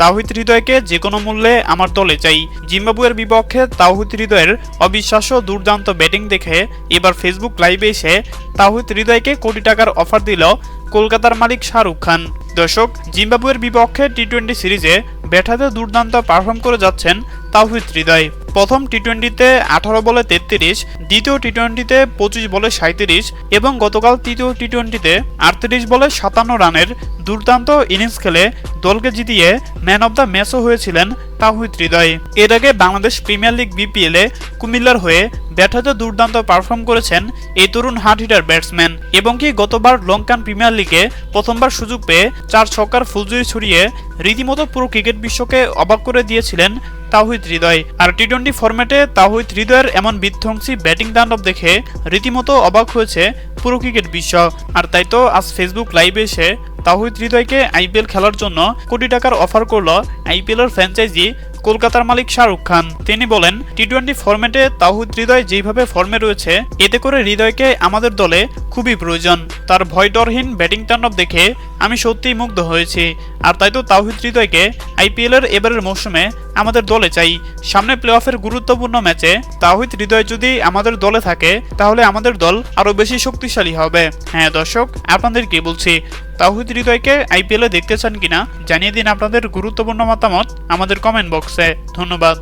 তাওহিদ হৃদয়কে যে কোনো মূল্যে আমার দলে চাই। জিম্বাবুয়ের বিপক্ষে তাওহিদ হৃদয়ের অবিশ্বাস্য দুর্দান্ত ব্যাটিং দেখে এবার ফেসবুক লাইভে এসে তাওহিদ হৃদয়কে কোটি টাকার অফার দিল কলকাতার মালিক শাহরুখ খান। দর্শক, জিম্বাবুয়ের বিপক্ষে টি টোয়েন্টি সিরিজে ব্যাটাতে দুর্দান্ত পারফর্ম করে যাচ্ছেন তাওহিদ হৃদয়। প্রথম টি টোয়েন্টিতে আঠারো বলে তেত্রিশ, দ্বিতীয় টি টোয়েন্টিতে পঁচিশ বলে সাঁত্রিশ এবং গতকাল তৃতীয় টি টোয়েন্টিতে আটত্রিশ বলে সাতান্ন রানের দুর্দান্ত ইনিংস খেলে দলকে জিতিয়ে ম্যান অব দ্য ম্যাচও হয়েছিলেন তাহিদ হৃদয়। এর আগে বাংলাদেশ প্রিমিয়ার লিগ বিপিএলে কুমিল্লার হয়ে ব্যাটাতে দুর্দান্ত পারফর্ম করেছেন এই তরুণ হার্ড হিটার ব্যাটসম্যান এবং কি গতবার লঙ্কান প্রিমিয়ার লিগে প্রথমবার সুযোগ পেয়ে চার ছক্কার ফুলজুরি ছড়িয়ে রীতিমতো পুরো ক্রিকেট বিশ্বকে অবাক করে দিয়েছিলেন তাহিদ হৃদয়। আর টি টোয়েন্টি ফরম্যাটে তাহিদ হৃদয়ের এমন বিধ্বংসী ব্যাটিং তাণ্ডব দেখে রীতিমতো অবাক হয়েছে পুরো ক্রিকেট বিশ্ব। আর তাই তো আজ ফেসবুক লাইভে এসে তাহিদ হৃদয়কে আইপিএল খেলার জন্য কোটি টাকার অফার করল আইপিএল এর ফ্র্যাঞ্চাইজি কলকাতার মালিক শাহরুখ খান। তিনি বলেন টি টোয়েন্টি ফরম্যাটে তাহিদ হৃদয় যেভাবে ফর্মে রয়েছে, এতে করে হৃদয়কে আমাদের দলে খুবই প্রয়োজন। তার ভয় ডরহীন ব্যাটিং তাণ্ডব দেখে আমি সত্যিই মুগ্ধ হয়েছি। আর তাই তো তাহিদ হৃদয়কে আইপিএল এর এবারের মৌসুমে আমাদের দলে চাই। সামনে প্লে অফের গুরুত্বপূর্ণ ম্যাচে তাহিদ হৃদয় যদি আমাদের দলে থাকে, তাহলে আমাদের দল আরও বেশি শক্তিশালী হবে। হ্যাঁ দর্শক, আপনাদের কি বলছি? তাহিদ হৃদয়কে আইপিএলে দেখতে চান কিনা, জানিয়ে দিন আপনাদের গুরুত্বপূর্ণ মতামত আমাদের কমেন্ট বক্সে ধন্যবাদ।